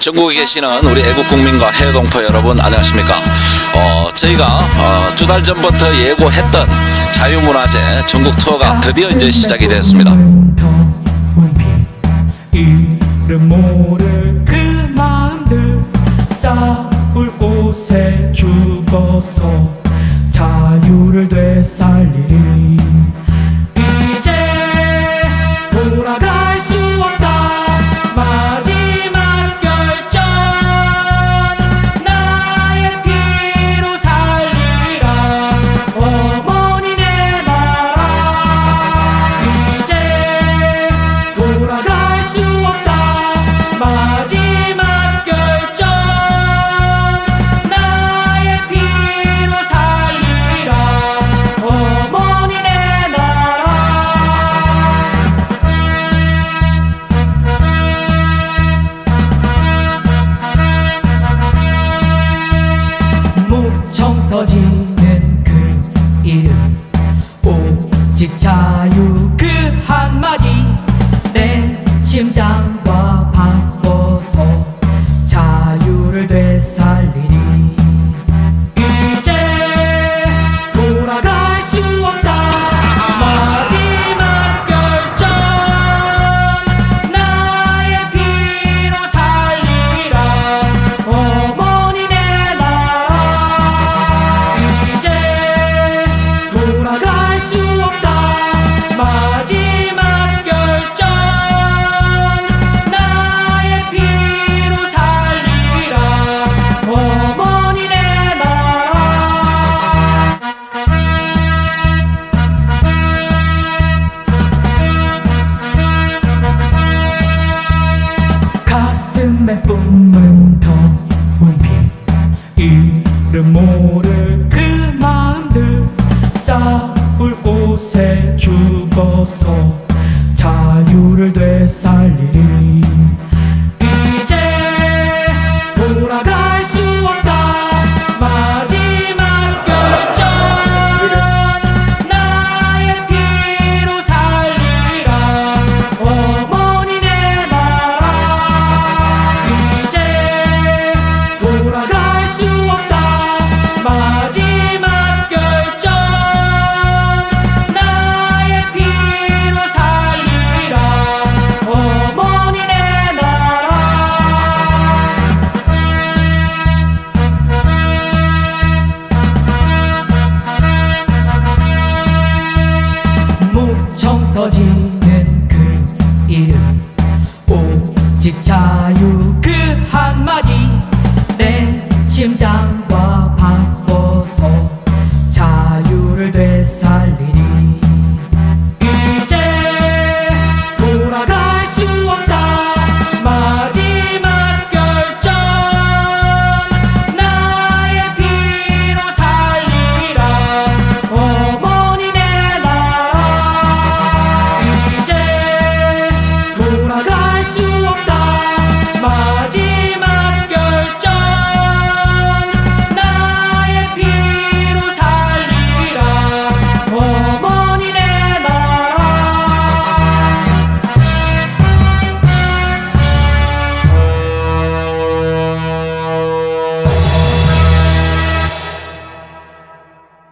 전국에 계시는 우리 애국 국민과 해외 동포 여러분 안녕하십니까? 어, 저희가 어, 두 달 전부터 예고했던 자유문화제 전국 투어가 드디어 이제 시작이 되었습니다. 그 자유를 되살리리 chim chào 뿜은 더운 피 이름 모를 그 마음들. 싸울 곳에 죽어서 자유를 되살리리 정 터지는 그 이름.